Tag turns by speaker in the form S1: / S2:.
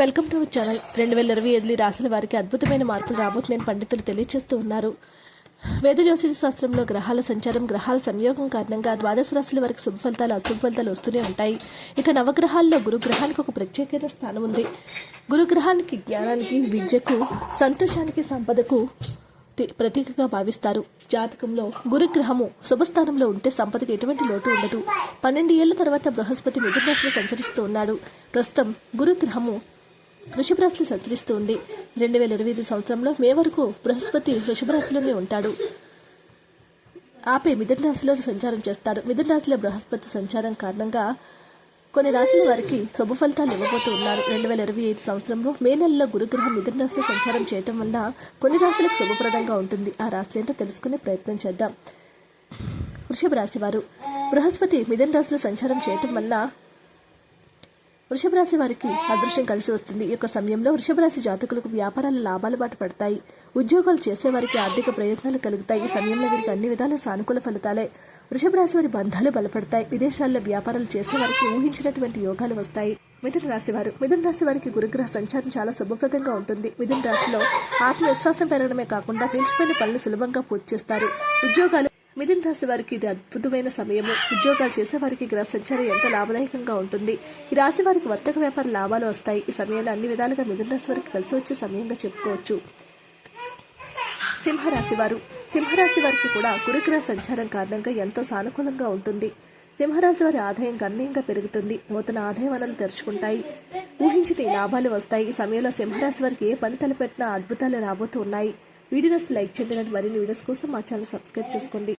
S1: Welcome to our channel. రెండు వేల ఇరవై ఐదు రాసిన వారికి అద్భుతమైన మార్పులు రాబోతున్నాయని పండితులు తెలియజేస్తూ ఉన్నారు. వేద జ్యోతిష శాస్త్రంలో గ్రహాల సంచారం గ్రహాల సంయోగం కారణంగా ద్వాదశ రాశుల వారికి శుభ ఫలితాలు అశుభ ఫలితాలు వస్తూనే ఉంటాయి. ఇక నవగ్రహాల్లో గురుగ్రహానికి ఒక ప్రత్యేకమైన స్థానం ఉంది. గురుగ్రహానికి జ్ఞానానికి విద్యకు సంతోషానికి సంపదకు ప్రతీకగా భావిస్తారు. జాతకంలో గురుగ్రహము శుభస్థానంలో ఉంటే సంపదకి ఎటువంటి లోటు ఉండదు. పన్నెండు ఏళ్ళ తర్వాత బృహస్పతి మిథున సంచరిస్తూ ఉన్నాడు. ప్రస్తుతం గురుగ్రహము వృషభరాశిని సంచరిస్తూ ఉంది రెండు వేల ఇరవై ఐదు సంవత్సరంలో మే వరకు బృహస్పతి వృషభరాశిలోనే ఉంటాడు. ఆపై మిథున రాశిలో సంచారం చేస్తాడు. మిథున రాశిలో బృహస్పతి సంచారం కారణంగా కొన్ని రాశుల వారికి శుభ ఫలితాలు ఇవ్వబోతూ ఉన్నారు. రెండు వేల ఇరవై ఐదు సంవత్సరంలో మే నెలలో గురుగ్రహం మిథున రాశిలో సంచారం చేయటం వల్ల కొన్ని రాశులకు శుభప్రదంగా ఉంటుంది. ఆ రాశులు ఏంటో తెలుసుకునే ప్రయత్నం చేద్దాం. వృషభ రాశి వారు బృహస్పతి మిథున రాశిలో సంచారం చేయటం వల్ల వృషభ రాశి వారికి అదృష్టం కలిసి వస్తుంది. ఈ యొక్క సమయంలో వృషభ రాశి జాతకులకు వ్యాపారాల లాభాలు బాట పడతాయి. ఉద్యోగాలు చేసేవారికి ఆర్థిక ప్రయోజనాలు కలుగుతాయి. ఈ సమయంలో వీరికి అన్ని విధాల సానుకూల ఫలితాలే. వృషభ రాశి వారి బంధాలు బలపడతాయి. విదేశాల్లో వ్యాపారాలు చేసేవారికి ఊహించినటువంటి యోగాలు వస్తాయి. మిథున రాశి వారు మిథున రాశి వారికి గురుగ్రహ సంచారం చాలా శుభప్రదంగా ఉంటుంది. మిథున రాశిలో ఆత్మవిశ్వాసం పెరగడమే కాకుండా నిలిచిపోయిన పనులు సులభంగా పూర్తి చేస్తారు. ఉద్యోగాలు మిథున్ రాశి వారికి ఇది అద్భుతమైన సమయము. ఉద్యోగాలు చేసే వారికి గ్రహ సంచారం ఎంత లాభదాయకంగా ఉంటుంది? ఈ రాశి వారికి వర్తక వ్యాపార లాభాలు వస్తాయి. ఈ సమయంలో అన్ని విధాలుగా మిథున్ రాశి వారికి కలిసి వచ్చే సమయంగా చెప్పుకోవచ్చు. సింహరాశి వారు. సింహరాశి వారికి కూడా గురుగ్రహ సంచారం కారణంగా ఎంతో సానుకూలంగా ఉంటుంది. సింహరాశి వారి ఆదాయం గణనీయంగా పెరుగుతుంది. నూతన ఆదాయ వనరులు తెరుచుకుంటాయి. ఊహించిన లాభాలు వస్తాయి. ఈ సమయంలో సింహరాశి వారికి ఏ పని తలపెట్టినా అద్భుతాలు రాబోతూ ఉన్నాయి. వీడియోస్ లైక్ చేయండి. మరిన్ని వీడియోస్ కోసం మా ఛానల్ సబ్స్క్రైబ్ చేసుకోండి.